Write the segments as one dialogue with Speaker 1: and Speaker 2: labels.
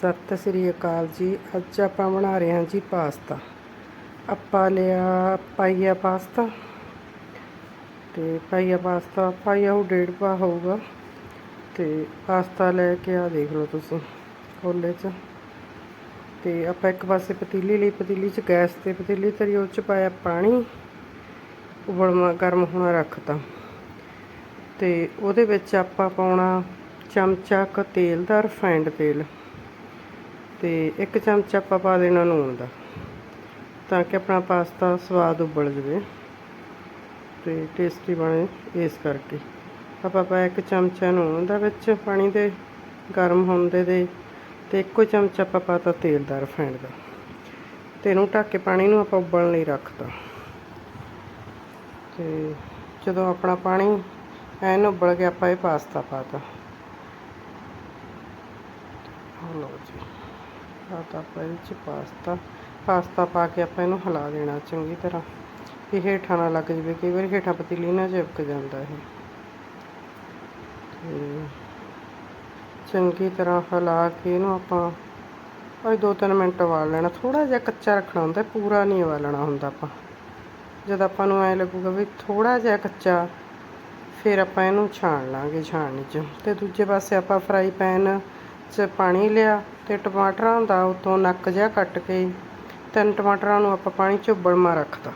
Speaker 1: ਸਤਿ ਸ੍ਰੀ ਅਕਾਲ ਜੀ। ਅੱਜ ਆਪਾਂ ਬਣਾ ਰਹੇ ਹਾਂ ਜੀ ਪਾਸਤਾ। ਆਪਾਂ ਲਿਆ ਪਾਈਆ ਪਾਸਤਾ। ਤੇ ਪਾਈਆ ਪਾਸਤਾ ਪਾਈਆ ਉਹ ਡੇਢ ਪਾ ਹੋਊਗਾ। ਤੇ ਪਾਸਤਾ ਲੈ ਕੇ ਆ ਦੇਖ ਲਓ ਤੁਸੀਂ ਕੋਲੇ 'ਚ। ਤੇ ਆਪਾਂ ਇੱਕ ਪਾਸੇ ਪਤੀਲੀ ਲਈ, ਪਤੀਲੀ 'ਚ ਗੈਸ ਤੇ ਪਤੀਲੀ ਧਰੀ ਉਹ 'ਚ ਪਾਇਆ ਪਾਣੀ। ਉਬਲਣਾ ਗਰਮ ਹੋਣਾ ਰੱਖਤਾ। ਤੇ ਉਹਦੇ ਵਿੱਚ ਆਪਾਂ ਪਾਉਣਾ ਚਮਚਾ ਕ ਤੇਲ ਦਾ ਰਿਫਾਈਂਡ ਤੇਲ। ਤੇ ਇੱਕ ਚਮਚਾ ਆਪਾਂ ਪਾ ਦੇਣਾ ਨੂਣ ਦਾ, ਤਾਂ ਕਿ ਆਪਣਾ ਪਾਸਤਾ ਸਵਾਦ ਉਬਲ ਜਵੇ ਤੇ ਟੇਸਟੀ ਬਣੇ ਇਸ ਕਰਕੇ। ਆਪਾਂ ਪਾ ਇੱਕ ਚਮਚਾ ਨੂਣ ਦਾ ਵਿੱਚ ਪਾਣੀ ਦੇ, ਗਰਮ ਹੁੰਦੇ ਦੇ ਤੇ ਇੱਕੋ ਚਮਚਾ ਆਪਾਂ ਪਾਤਾ ਤੇਲ ਦਾ ਰਿਫਾਈਂਡ ਦਾ। ਤੇ ਇਹਨੂੰ ਢੱਕ ਕੇ ਪਾਣੀ ਨੂੰ ਆਪਾਂ ਉਬਲਣ ਲਈ ਰੱਖਤਾ। ਤੇ ਜਦੋਂ ਆਪਣਾ ਪਾਣੀ ਐਨ ਉਬਲ ਗਿਆ, ਆਪਾਂ ਇਹ ਪਾਸਤਾ ਪਾਤਾ। ਲਓ ਜੀ। ਤਾਂ ਆਪਾਂ ਇਹਦੇ ਚ ਪਾਸਤਾ ਪਾਸਤਾ ਪਾ ਕੇ ਆਪਾਂ ਇਹਨੂੰ ਹਿਲਾ ਦੇਣਾ ਚੰਗੀ ਤਰ੍ਹਾਂ। ਇਹ ਹੇਠਾਂ ਨਾ ਲੱਗ ਜਵੇ, ਕਈ ਵਾਰੀ ਹੇਠਾਂ ਪਤੀਲੀ ਨਾਲ ਚਿਪਕ ਜਾਂਦਾ ਹੈ ਚੰਗੀ ਤਰ੍ਹਾਂ ਹਿਲਾ ਕੇ ਇਹਨੂੰ ਆਪਾਂ ਭਾਈ 2-3 ਮਿੰਟ ਉਬਾਲ ਲੈਣਾ। ਥੋੜਾ ਜਿਹਾ ਕੱਚਾ ਰੱਖਣਾ ਹੁੰਦਾ, ਪੂਰਾ ਨਹੀਂ ਉਬਾਲਣਾ ਹੁੰਦਾ ਆਪਾਂ। ਜਦ ਆਪਾਂ ਨੂੰ ਐ ਲੱਗੂਗਾ ਵੀ ਥੋੜਾ ਜਿਹਾ ਕੱਚਾ, ਫਿਰ ਆਪਾਂ ਇਹਨੂੰ ਛਾਣ ਲਾਂਗੇ, ਛਾਣਨੀ 'ਚ। ਤੇ ਦੂਜੇ ਪਾਸੇ ਆਪਾਂ ਫਰਾਈ ਪੈਨ 'ਚ ਪਾਣੀ ਲਿਆ ਤੇ ਟਮਾਟਰਾਂ ਦਾ ਉਤੋਂ ਨੱਕ ਜਿਹਾ ਕੱਟ ਕੇ ਤਿੰਨ ਟਮਾਟਰਾਂ ਨੂੰ ਆਪਾਂ ਪਾਣੀ 'ਚ ਉਬਲਮਾ ਰੱਖਤਾ।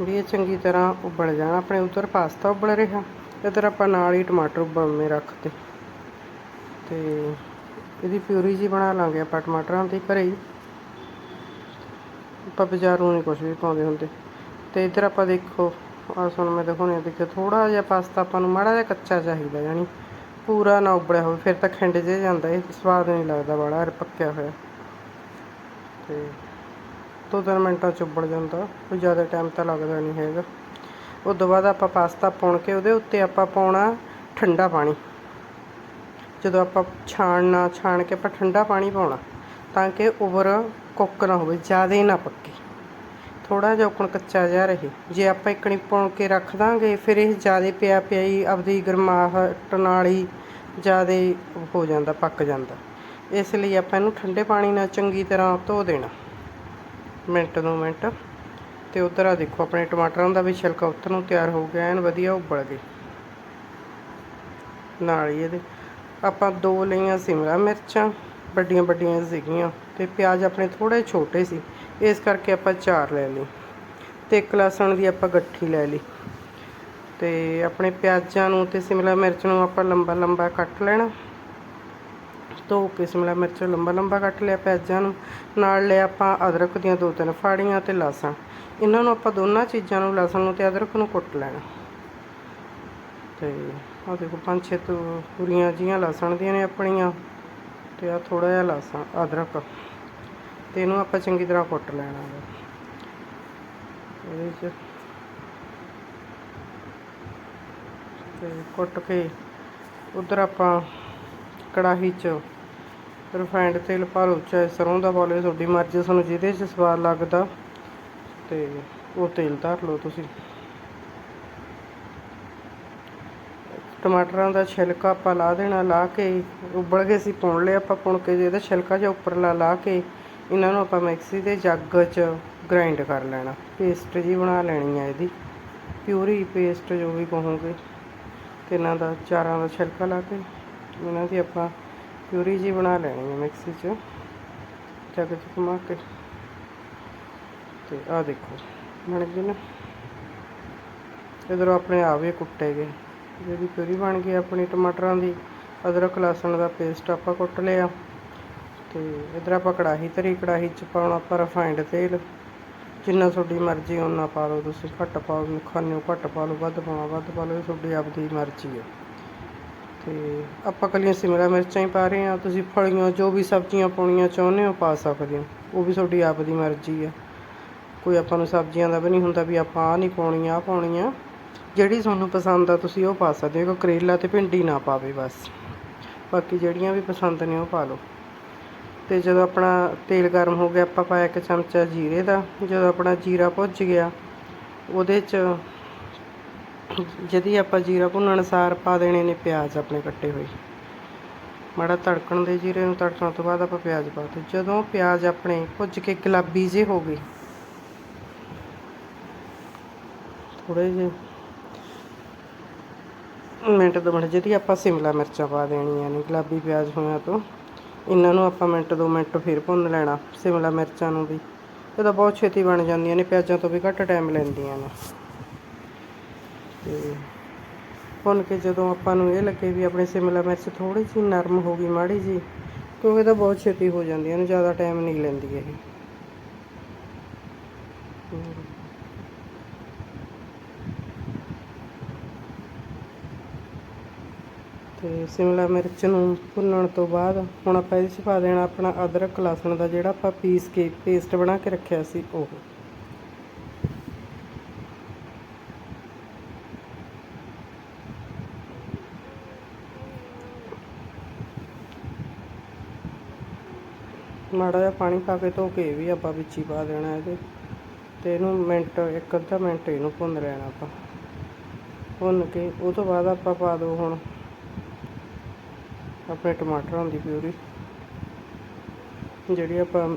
Speaker 1: ਵੀ ਇਹ ਚੰਗੀ ਤਰ੍ਹਾਂ ਉਬਲ ਜਾਣ, ਆਪਣੇ ਉਧਰ ਪਾਸਤਾ ਉਬਲ ਰਿਹਾ, ਇੱਧਰ ਆਪਾਂ ਨਾਲ ਹੀ ਟਮਾਟਰ ਉਬਲਨੇ ਰੱਖਤੇ। ਤੇ ਇਹਦੀ ਪਿਊਰੀ ਜੀ ਬਣਾ ਲਾਂਗੇ ਆਪਾਂ ਟਮਾਟਰਾਂ ਦੀ ਘਰੇ ਹੀ। ਆਪਾਂ ਬਾਜ਼ਾਰੋਂ ਨਹੀਂ ਕੁਝ ਵੀ ਪਾਉਂਦੇ ਹੁੰਦੇ। ਤੇ ਇੱਧਰ ਆਪਾਂ ਦੇਖੋ ਆ ਸੁਣ ਮੈਂ ਦਿਖਾਉਣੀ ਦੇਖੋ ਥੋੜਾ ਜਿਹਾ ਪਾਸਤਾ ਆਪਾਂ ਨੂੰ ਮਾੜਾ ਜਿਹਾ ਕੱਚਾ ਚਾਹੀਦਾ, ਯਾਨੀ ਪੂਰਾ ਨਾ ਉਬਲਿਆ ਹੋਵੇ, ਫਿਰ ਤਾਂ ਖਿੰਡ ਜੇ ਜਾਂਦਾ ਇਹ, ਸਵਾਦ ਨਹੀਂ ਲੱਗਦਾ ਬੜਾ ਪੱਕਿਆ ਹੋਇਆ। ਤੇ ਦੋ ਤਿੰਨ ਮਿੰਟਾਂ ਚ ਉਬਲ ਜਾਂਦਾ, ਕੋਈ ਜ਼ਿਆਦਾ ਟਾਈਮ ਤਾਂ ਲੱਗਦਾ ਨਹੀਂ ਹੈਗਾ। ਉਸ ਤੋਂ ਬਾਅਦ ਆਪਾਂ ਪਾਸਤਾ ਪਾਉਣ ਕੇ ਉਹਦੇ ਉੱਤੇ ਆਪਾਂ ਪਾਉਣਾ ਠੰਡਾ ਪਾਣੀ। ਜਦੋਂ ਆਪਾਂ ਛਾਣਨਾ, ਛਾਣ ਕੇ ਆਪਾਂ ਠੰਡਾ ਪਾਣੀ ਪਾਉਣਾ, ਤਾਂ ਕਿ ਓਵਰ ਕੁੱਕ ਨਾ ਹੋਵੇ, ਜ਼ਿਆਦਾ ਹੀ ਨਾ ਪੱਕੇ। ਥੋੜਾ ਜਿਹਾ ਉਕਣ ਕੱਚਾ ਜਿਹਾ ਰਹੇ। ਜੇ ਆਪਾਂ ਇਕਣੀ ਪਾਉਣ ਕੇ ਰੱਖ ਦਾਂਗੇ, ਫਿਰ ਇਹ ਜ਼ਿਆਦਾ ਪਿਆ ਪਿਆ ਹੀ ਆਪਦੀ ਗਰਮਾਹਟ ਨਾਲ ਹੀ ਜ਼ਿਆਦਾ ਹੋ ਜਾਂਦਾ, ਪੱਕ ਜਾਂਦਾ। ਇਸ ਲਈ ਆਪਾਂ ਇਹਨੂੰ ਠੰਡੇ ਪਾਣੀ ਨਾਲ ਚੰਗੀ ਤਰ੍ਹਾਂ ਧੋ ਦੇਣਾ। ਮਿੰਟ ਦੋ ਮਿੰਟ। ਤੇ ਉਧਰ ਆ ਦੇਖੋ, ਆਪਣੇ ਟਮਾਟਰਾਂ ਦਾ ਵੀ ਛਿਲਕਾ ਉੱਤਰ ਨੂੰ ਤਿਆਰ ਹੋ ਗਿਆ, ਐਨ ਵਧੀਆ ਉਬਲ ਗਏ। ਨਾਲ ਹੀ ਇਹਦੇ ਆਪਾਂ ਦੋ ਲਈਆਂ ਸਿਮਲਾ ਮਿਰਚਾਂ ਵੱਡੀਆਂ ਵੱਡੀਆਂ ਸੀਗੀਆਂ। ਤੇ ਪਿਆਜ਼ ਆਪਣੇ ਥੋੜੇ ਛੋਟੇ ਸੀ। ਇਸ ਕਰਕੇ ਆਪਾਂ ਚਾਰ ਲੈ ਲਈ ਤੇ ਇੱਕ ਲਸਣ ਦੀ ਆਪਾਂ ਗੱਠੀ ਲੈ ਲਈ। ਤੇ ਆਪਣੇ ਪਿਆਜ਼ਾਂ ਨੂੰ ਤੇ ਸਿਮਲਾ ਮਿਰਚ ਨੂੰ ਆਪਾਂ ਲੰਬਾ ਲੰਬਾ ਕੱਟ ਲੈਣਾ। ਧੋ ਕੇ ਸਿਮਲਾ ਮਿਰਚ ਲੰਬਾ ਲੰਬਾ ਕੱਟ ਲਿਆ ਪਿਆਜ਼ਾਂ ਨੂੰ। ਨਾਲ ਲਿਆ ਆਪਾਂ ਅਦਰਕ ਦੀਆਂ ਦੋ ਤਿੰਨ ਫਾੜੀਆਂ ਤੇ ਲਸਣ। ਇਹਨਾਂ ਨੂੰ ਆਪਾਂ ਦੋਨਾਂ ਚੀਜ਼ਾਂ ਨੂੰ, ਲਸਣ ਨੂੰ ਤੇ ਅਦਰਕ ਨੂੰ ਕੁੱਟ ਲੈਣਾ। ਤੇ ਆ ਦੇਖੋ ਪੰਜ ਛੇ ਤੁਰੀਆਂ ਜੀਆਂ ਲਸਣ ਦੀਆਂ ਨੇ ਆਪਣੀਆਂ। ਤੇ ਆ ਥੋੜਾ ਜਿਹਾ ਲਸਣ, ਅਦਰਕ। ਤੇ ਇਹਨੂੰ ਆਪਾਂ ਚੰਗੀ ਤਰ੍ਹਾਂ ਕੁੱਟ ਲੈਣਾ ਹੈ ਇਹਦੇ ਚ ਤੇ ਕੁੱਟ ਕੇ ਉਧਰ ਆਪਾਂ ਕੜਾਹੀ 'ਚ ਰਿਫਾਈਂਡ ਤੇਲ ਪਾ ਲਓ, ਚਾਹੇ ਸਰੋਂ ਦਾ ਪਾ ਲਓ ਤੁਹਾਡੀ ਮਰਜ਼ੀ, ਤੁਹਾਨੂੰ ਜਿਹਦੇ 'ਚ ਸਵਾਦ ਲੱਗਦਾ ਤੇ ਉਹ ਤੇਲ ਧਰ ਲਓ ਤੁਸੀਂ। ਟਮਾਟਰਾਂ ਦਾ ਛਿਲਕਾ ਆਪਾਂ ਲਾ ਦੇਣਾ, ਲਾ ਕੇ, ਉਬਲ ਗਏ ਸੀ ਪੁਣ ਲਿਆ ਆਪਾਂ ਪੁਣ ਕੇ ਇਹਦਾ ਛਿਲਕਾ ਜਿਹਾ ਉੱਪਰਲਾ ਲਾ ਕੇ ਇਹਨਾਂ ਨੂੰ ਆਪਾਂ ਮਿਕਸੀ ਦੇ ਜੱਗ 'ਚ ਗ੍ਰਾਈਂਡ ਕਰ ਲੈਣਾ। ਪੇਸਟ ਜੀ ਬਣਾ ਲੈਣੀ ਆ ਇਹਦੀ। ਪਿਊਰੀ ਪੇਸਟ ਜੋ ਵੀ ਕਹੋਗੇ। ਤੇ ਇਹਨਾਂ ਦਾ ਚਾਰਾਂ ਦਾ ਛਿਲਕਾ ਲਾ ਕੇ ਇਹਨਾਂ ਦੀ ਆਪਾਂ ਪਿਊਰੀ ਜੀ ਬਣਾ ਲੈਣੀ ਹੈ ਮਿਕਸੀ 'ਚ। ਜੱਗ 'ਚ ਘੁਮਾ ਕੇ। ਤੇ ਆਹ ਦੇਖੋ, ਬਣ ਗਏ ਨਾ। ਇਧਰੋਂ ਆਪਣੇ ਆਪ ਹੀ ਕੁੱਟੇ ਗਏ। ਜਿਹੜੀ ਪਿਊਰੀ ਬਣ ਗਈ, ਆਪਣੀ ਟਮਾਟਰਾਂ ਦੀ ਅਦਰਕ ਲਸਣ ਦਾ ਪੇਸਟ ਆਪਾਂ ਕੁੱਟ ਲਿਆ। ਤੇ ਇਧਰ ਆਪਾਂ ਕੜਾਹੀ ਧਰੀ ਕੜਾਹੀ 'ਚ ਪਾਉਣਾ ਆਪਾਂ ਰਿਫਾਈਂਡ ਤੇਲ। ਜਿੰਨਾ ਤੁਹਾਡੀ ਮਰਜ਼ੀ ਉਹਨਾਂ ਪਾ ਲਓ ਤੁਸੀਂ। ਘੱਟ ਪਾਓ ਖਾਣੇ ਘੱਟ ਪਾ ਲਓ, ਵੱਧ ਪਾਉਣਾ ਵੱਧ ਪਾ ਲਓ, ਇਹ ਤੁਹਾਡੀ ਆਪਦੀ ਮਰਜ਼ੀ ਹੈ। ਤੇ ਆਪਾਂ ਕੱਲੀਆਂ ਸਿਮਲਾ ਮਿਰਚਾਂ ਹੀ ਪਾ ਰਹੇ ਹਾਂ। ਤੁਸੀਂ ਫਲੀਆਂ, ਜੋ ਵੀ ਸਬਜ਼ੀਆਂ ਪਾਉਣੀਆਂ ਚਾਹੁੰਦੇ ਹੋ, ਪਾ ਸਕਦੇ ਹੋ। ਉਹ ਵੀ ਤੁਹਾਡੀ ਆਪਦੀ ਮਰਜ਼ੀ ਹੈ। ਕੋਈ ਆਪਾਂ ਨੂੰ ਸਬਜ਼ੀਆਂ ਦਾ ਵੀ ਨਹੀਂ ਹੁੰਦਾ ਵੀ ਆਪਾਂ ਆਹ ਨਹੀਂ ਪਾਉਣੀ ਆਹ ਪਾਉਣੀ ਆ ਜਿਹੜੀ ਤੁਹਾਨੂੰ ਪਸੰਦ ਆ, ਤੁਸੀਂ ਉਹ ਪਾ ਸਕਦੇ ਹੋ। ਕਰੇਲਾ ਤੇ ਭਿੰਡੀ ਨਾ ਪਾਵੇ ਬਸ। ਬਾਕੀ ਜਿਹੜੀਆਂ ਵੀ ਪਸੰਦ ਨੇ, ਉਹ ਪਾ ਲਓ। ਤੇ ਜਦੋਂ ਆਪਣਾ ਤੇਲ ਗਰਮ ਹੋ ਗਿਆ, ਆਪਾਂ ਪਾਇਆ ਇੱਕ ਚਮਚਾ ਜੀਰੇ ਦਾ। ਜਦੋਂ ਆਪਣਾ ਜੀਰਾ ਭੁੱਜ ਗਿਆ, ਉਹਦੇ 'ਚ ਜਦੀ ਆਪਾਂ ਜੀਰਾ ਭੁੰਨਣ ਅਨੁਸਾਰ ਪਾ ਦੇਣੇ ਨੇ ਪਿਆਜ਼ ਆਪਣੇ ਕੱਟੇ ਹੋਏ। ਮਾੜਾ ਤੜਕਣ ਦੇ ਜੀਰੇ ਨੂੰ ਤੜਕਣ ਤੋਂ ਬਾਅਦ ਆਪਾਂ ਪਿਆਜ਼ ਪਾਤੇ ਜਦੋਂ ਪਿਆਜ਼ ਆਪਣੇ ਭੁੱਜ ਕੇ ਗੁਲਾਬੀ ਜੇ ਹੋ ਗਏ ਥੋੜੇ ਜਿਹੇ ਮਿੰਟ ਦੋ ਮਿੰਟ ਜਿਹੜੀ ਆਪਾਂ ਸ਼ਿਮਲਾ ਮਿਰਚਾਂ ਪਾ ਦੇਣੀਆਂ ਨੇ, ਗੁਲਾਬੀ ਪਿਆਜ਼ ਹੋਇਆ ਤੋਂ। ਇਹਨਾਂ ਨੂੰ ਆਪਾਂ ਮਿੰਟ, ਦੋ ਮਿੰਟ ਫਿਰ ਭੁੰਨ ਲੈਣਾ, ਸ਼ਿਮਲਾ ਮਿਰਚਾਂ ਨੂੰ ਵੀ। ਇਹ ਤਾਂ ਬਹੁਤ ਛੇਤੀ ਬਣ ਜਾਂਦੀਆਂ ਨੇ, ਪਿਆਜ਼ਾਂ ਤੋਂ ਵੀ ਘੱਟ ਟਾਈਮ ਲੈਂਦੀਆਂ ਨੇ। ਤੇ ਭੁੰਨ ਕੇ ਜਦੋਂ ਆਪਾਂ ਨੂੰ ਇਹ ਲੱਗੇ ਵੀ ਆਪਣੇ ਸ਼ਿਮਲਾ ਮਿਰਚ ਥੋੜੀ ਜਿਹੀ ਨਰਮ ਹੋ ਗਈ, ਮਾੜੀ ਜੀ ਕਿਉਂਕਿ ਇਹ ਤਾਂ ਬਹੁਤ ਛੇਤੀ ਹੋ ਜਾਂਦੀਆਂ ਨੇ, ਜ਼ਿਆਦਾ ਟਾਈਮ ਨਹੀਂ ਲੈਂਦੀ ਇਹ। ਤੇ ਸ਼ਿਮਲਾ ਮਿਰਚ ਨੂੰ ਭੁੰਨਣ ਤੋਂ ਬਾਅਦ ਹੁਣ ਆਪਾਂ ਇਹਦੇ 'ਚ ਪਾ ਦੇਣਾ ਆਪਣਾ ਅਦਰਕ, ਲਸਣ ਦਾ ਜਿਹੜਾ ਆਪਾਂ ਪੀਸ ਕੇ ਪੇਸਟ ਬਣਾ ਕੇ ਰੱਖਿਆ ਸੀ ਉਹ। ਮਾੜਾ ਜਿਹਾ ਪਾਣੀ ਪਾ ਕੇ ਧੋ ਕੇ ਵੀ ਆਪਾਂ ਵਿੱਚ ਹੀ ਪਾ ਦੇਣਾ ਇਹਦੇ। ਤੇ ਇਹਨੂੰ ਮਿੰਟ, ਇੱਕ ਅੱਧਾ ਮਿੰਟ ਇਹਨੂੰ ਭੁੰਨ ਲੈਣਾ ਆਪਾਂ। ਭੁੰਨ ਕੇ ਉਹ ਤੋਂ ਬਾਅਦ ਆਪਾਂ ਪਾ ਦੋ ਹੁਣ ਆਪਣੇ ਟਮਾਟਰਾਂ ਦੀ ਪਿਊਰੀ, ਜਿਹੜੀ ਆਪਾਂ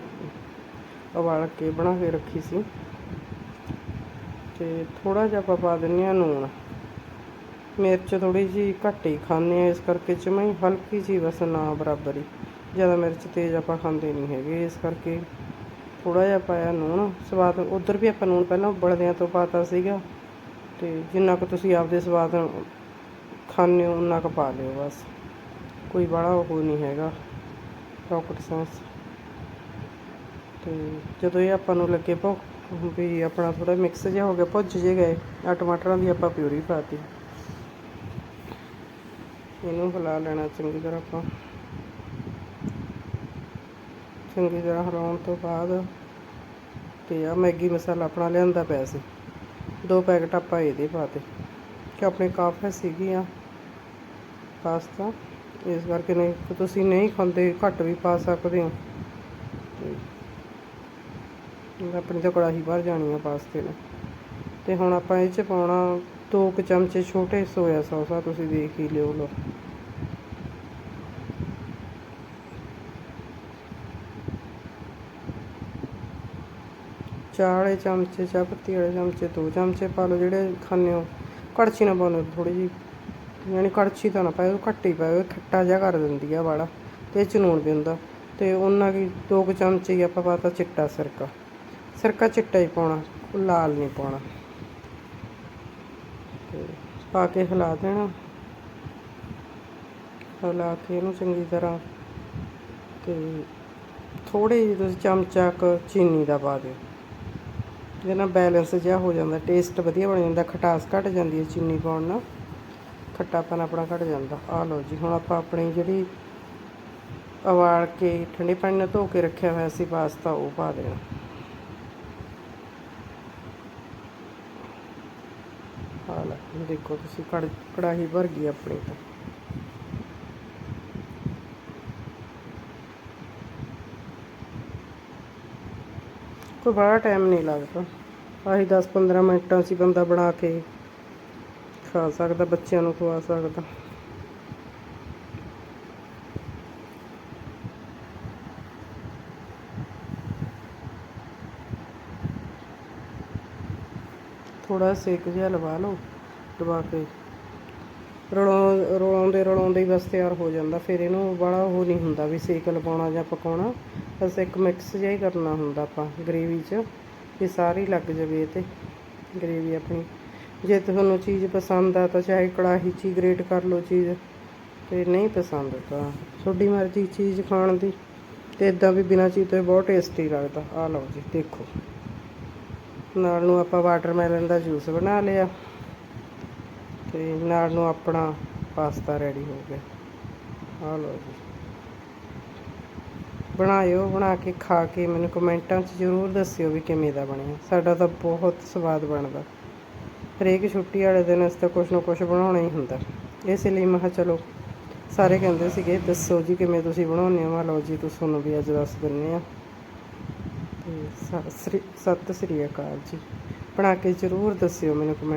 Speaker 1: ਉਬਾਲ ਕੇ ਬਣਾ ਕੇ ਰੱਖੀ ਸੀ। ਤੇ ਥੋੜਾ ਜਿਹਾ ਆਪਾਂ ਪਾ ਦਿੰਨੇ ਆ ਨੂਣ। ਮਿਰਚ ਥੋੜੀ ਜੀ ਘੱਟ ਹੀ ਖਾਂਦੇ ਆ ਇਸ ਕਰਕੇ ਜਮਾਂ ਹਲਕੀ ਜੀ ਬਸ ਨਾ ਬਰਾਬਰ ਹੀ। ਜ਼ਿਆਦਾ ਮਿਰਚ ਤੇਜ਼ ਆਪਾਂ ਖਾਂਦੇ ਨਹੀਂ ਹੈਗੇ, ਇਸ ਕਰਕੇ ਥੋੜਾ ਜਿਹਾ ਪਾਇਆ ਨੂਣ। ਸਵਾਦ ਉਧਰ ਵੀ ਆਪਾਂ ਨੂਣ ਪਹਿਲਾਂ ਉਬਲਦਿਆਂ ਤੋਂ ਪਾਤਾ ਸੀਗਾ। ਤੇ ਜਿੰਨਾ ਕੁ ਤੁਸੀਂ ਆਪਦੇ ਸਵਾਦ ਖਾਂਦੇ ਹੋ, ਉਨਾ ਕੁ ਪਾ ਲਿਓ ਬਸ। ਕੋਈ ਬੜਾ ਉਹ ਨਹੀਂ ਹੈਗਾ ਰੌਕਟ ਸਾਇੰਸ ਤੇ ਜਦੋਂ ਇਹ ਆਪਾਂ ਨੂੰ ਲੱਗੇ ਭੁੱਖ, ਵੀ ਆਪਣਾ ਥੋੜਾ ਮਿਕਸ ਜਿਹਾ ਹੋ ਗਿਆ, ਭੁੱਜ ਜੇ ਗਏ ਆ ਟਮਾਟਰਾਂ ਦੀ ਆਪਾਂ ਪਿਊਰੀ ਪਾਤੀ। ਇਹਨੂੰ ਹਿਲਾ ਲੈਣਾ ਚੰਗੀ ਤਰ੍ਹਾਂ ਆਪਾਂ। ਚੰਗੀ ਤਰ੍ਹਾਂ ਹਿਲਾਉਣ ਤੋਂ ਬਾਅਦ ਤੇ ਆ ਮੈਗੀ ਮਸਾਲਾ ਆਪਣਾ ਲਿਆਂਦਾ ਪਿਆ ਸੀ। ਦੋ ਪੈਕਟ ਆਪਾਂ ਇਹਦੇ ਪਾਤੇ। ਕਿ ਆਪਣੇ ਕਾਫੀ ਸੀਗੀਆਂ, ਪਾਸਤਾ। ਇਸ ਕਰਕੇ ਨਹੀਂ, ਤੁਸੀਂ ਨਹੀਂ ਖਾਂਦੇ, ਘੱਟ ਵੀ ਪਾ ਸਕਦੇ ਹੋ। ਆਪਣੀ ਤਾਂ ਕੜਾਹੀ ਭਰ ਜਾਣੀ ਆ ਪਾਸਤੇ ਨੇ। ਤੇ ਹੁਣ ਆਪਾਂ ਇਹ ਚ ਪਾਉਣਾ ਦੋ ਕੁ ਚਮਚੇ ਛੋਟੇ ਸੋਇਆ ਸੌਸ ਆ ਤੁਸੀਂ ਦੇਖ ਹੀ ਲਿਓ ਲੋ ਚਾਹ ਵਾਲੇ ਚਮਚੇ, ਚਾਹ ਪੱਤੀ ਵਾਲੇ ਚਮਚੇ, ਦੋ ਚਮਚੇ ਪਾ ਲਓ, ਜਿਹੜੇ ਖਾਂਦੇ ਹੋ। ਕੜਛੀ ਨਾ ਪਾਉਣੀ ਥੋੜੀ ਜੀ ਯਾਨੀ ਕੜਛੀ ਤਾਂ ਨਾ ਪਾਇਓ ਘੱਟ ਹੀ ਪਾਇਓ ਇਹ ਖੱਟਾ ਜਿਹਾ ਕਰ ਦਿੰਦੀ ਆ ਵਾਲਾ, ਤੇ ਇਹ 'ਚ ਲੂਣ ਵੀ ਹੁੰਦਾ। ਤੇ ਉਹਨਾਂ ਕੀ ਦੋ ਕੁ ਚਮਚੇ ਹੀ ਆਪਾਂ ਪਾਤਾ ਚਿੱਟਾ ਸਿਰਕਾ। ਸਿਰਕਾ ਚਿੱਟਾ ਹੀ ਪਾਉਣਾ ਲਾਲ ਨਹੀਂ ਪਾਉਣਾ। ਤੇ ਪਾ ਕੇ ਹਿਲਾ ਦੇਣਾ। ਹਿਲਾ ਕੇ ਇਹਨੂੰ ਚੰਗੀ ਤਰ੍ਹਾਂ ਤੇ ਥੋੜੇ ਜਿਹੇ ਤੁਸੀਂ ਚਮਚਾ ਕੁ ਚੀਨੀ ਦਾ ਪਾ ਦਿਓ। ਇਹਦੇ ਨਾਲ ਬੈਲੈਂਸ ਜਿਹਾ ਹੋ ਜਾਂਦਾ, ਟੇਸਟ ਵਧੀਆ ਬਣ ਜਾਂਦਾ, ਖਟਾਸ ਘਟ ਜਾਂਦੀ ਹੈ ਚੀਨੀ ਪਾਉਣ ਨਾਲ। ਖੱਟਾਪਨ ਆਪਣਾ ਘਟ ਜਾਂਦਾ। ਆ ਲਓ ਜੀ, ਹੁਣ ਆਪਾਂ ਆਪਣੀ ਜਿਹੜੀ ਉਬਾਲ ਕੇ ਠੰਡੇ ਪਾਣੀ ਨਾਲ ਧੋ ਕੇ ਰੱਖਿਆ ਹੋਇਆ ਸੀ, ਪਾਸਤਾ ਉਹ ਪਾ ਦੇਣਾ। ਆ ਲੈ ਦੇਖੋ ਤੁਸੀਂ ਕੜ, ਕੜਾਹੀ ਭਰ ਗਈ ਆਪਣੀ ਤਾਂ। ਕੋਈ ਬੜਾ ਟਾਈਮ ਨਹੀਂ ਲੱਗਦਾ। ਆਹੀ 10-15 ਮਿੰਟਾਂ ਸੀ ਬੰਦਾ ਬਣਾ ਕੇ ਖਾ ਸਕਦਾ, ਬੱਚਿਆਂ ਨੂੰ ਖਵਾ ਸਕਦਾ। ਥੋੜਾ ਸੇਕ ਜਿਹਾ ਲਵਾ ਲਓ, ਦਬਾ ਕੇ। ਰਲਾਉ ਰਲਾਉਂਦੇ ਰਲਾਉਂਦੇ ਹੀ ਬਸ ਤਿਆਰ ਹੋ ਜਾਂਦਾ। ਫਿਰ ਇਹਨੂੰ ਬੜਾ ਉਹ ਨਹੀਂ ਹੁੰਦਾ ਵੀ ਸੇਕ ਲਵਾਉਣਾ ਜਾਂ ਪਕਾਉਣਾ। ਬਸ ਇੱਕ ਮਿਕਸ ਜਿਹਾ ਹੀ ਕਰਨਾ ਹੁੰਦਾ ਆਪਾਂ, ਗ੍ਰੇਵੀ 'ਚ। ਵੀ ਸਾਰੀ ਲੱਗ ਜਾਵੇ ਇਹ ਤੇ, ਗ੍ਰੇਵੀ ਆਪਣੀ। ਜੇ ਤੁਹਾਨੂੰ ਚੀਜ਼ ਪਸੰਦ ਆ ਤਾਂ ਚਾਹੇ ਕੜਾਹੀ 'ਚ ਹੀ ਗ੍ਰੇਟ ਕਰ ਲਓ ਚੀਜ਼। ਤੇ ਨਹੀਂ ਪਸੰਦ ਤਾਂ ਤੁਹਾਡੀ ਮਰਜ਼ੀ ਚੀਜ਼ ਖਾਣ ਦੀ। ਤੇ ਇਦਾਂ ਵੀ ਬਿਨਾਂ ਚੀਜ਼ ਤੋਂ ਬਹੁਤ ਟੇਸਟੀ ਲੱਗਦਾ। ਆ ਲਓ ਜੀ, ਦੇਖੋ। ਨਾਲ ਨੂੰ ਆਪਾਂ ਵਾਟਰਮੈਲਨ ਦਾ ਜੂਸ ਬਣਾ ਲਿਆ। ਤੇ ਨਾਲ ਨੂੰ ਆਪਣਾ ਪਾਸਤਾ ਰੈਡੀ ਹੋ ਗਿਆ। ਆ ਲਓ ਜੀ। ਬਣਾਇਓ, ਬਣਾ ਕੇ, ਖਾ ਕੇ ਮੈਨੂੰ ਕਮੈਂਟਾਂ 'ਚ ਜ਼ਰੂਰ ਦੱਸਿਓ ਵੀ ਕਿਵੇਂ ਦਾ ਬਣਿਆ। ਸਾਡਾ ਤਾਂ ਬਹੁਤ ਸਵਾਦ ਬਣਦਾ। ਹਰੇਕ ਛੁੱਟੀ ਵਾਲੇ ਦਿਨ ਅਸੀਂ ਤਾਂ ਕੁਛ ਨਾ ਕੁਛ ਬਣਾਉਣਾ ਹੀ ਹੁੰਦਾ। ਇਸ ਲਈ ਮੈਂ ਕਿਹਾ ਚਲੋ, ਸਾਰੇ ਕਹਿੰਦੇ ਸੀਗੇ, ਦੱਸੋ ਜੀ ਕਿਵੇਂ ਤੁਸੀਂ ਬਣਾਉਂਦੇ ਹੋ? ਮੈਂ ਲਓ ਜੀ, ਤੁਸੀਂ ਤੁਹਾਨੂੰ ਵੀ ਅੱਜ ਦੱਸ ਦਿੰਨੇ ਆ। ਤੇ ਸਤਿ ਸ੍ਰੀ ਸਤਿ ਸ੍ਰੀ ਅਕਾਲ ਜੀ। ਬਣਾ ਕੇ ਜ਼ਰੂਰ ਦੱਸਿਓ ਮੈਨੂੰ ਕਮੈਂਟ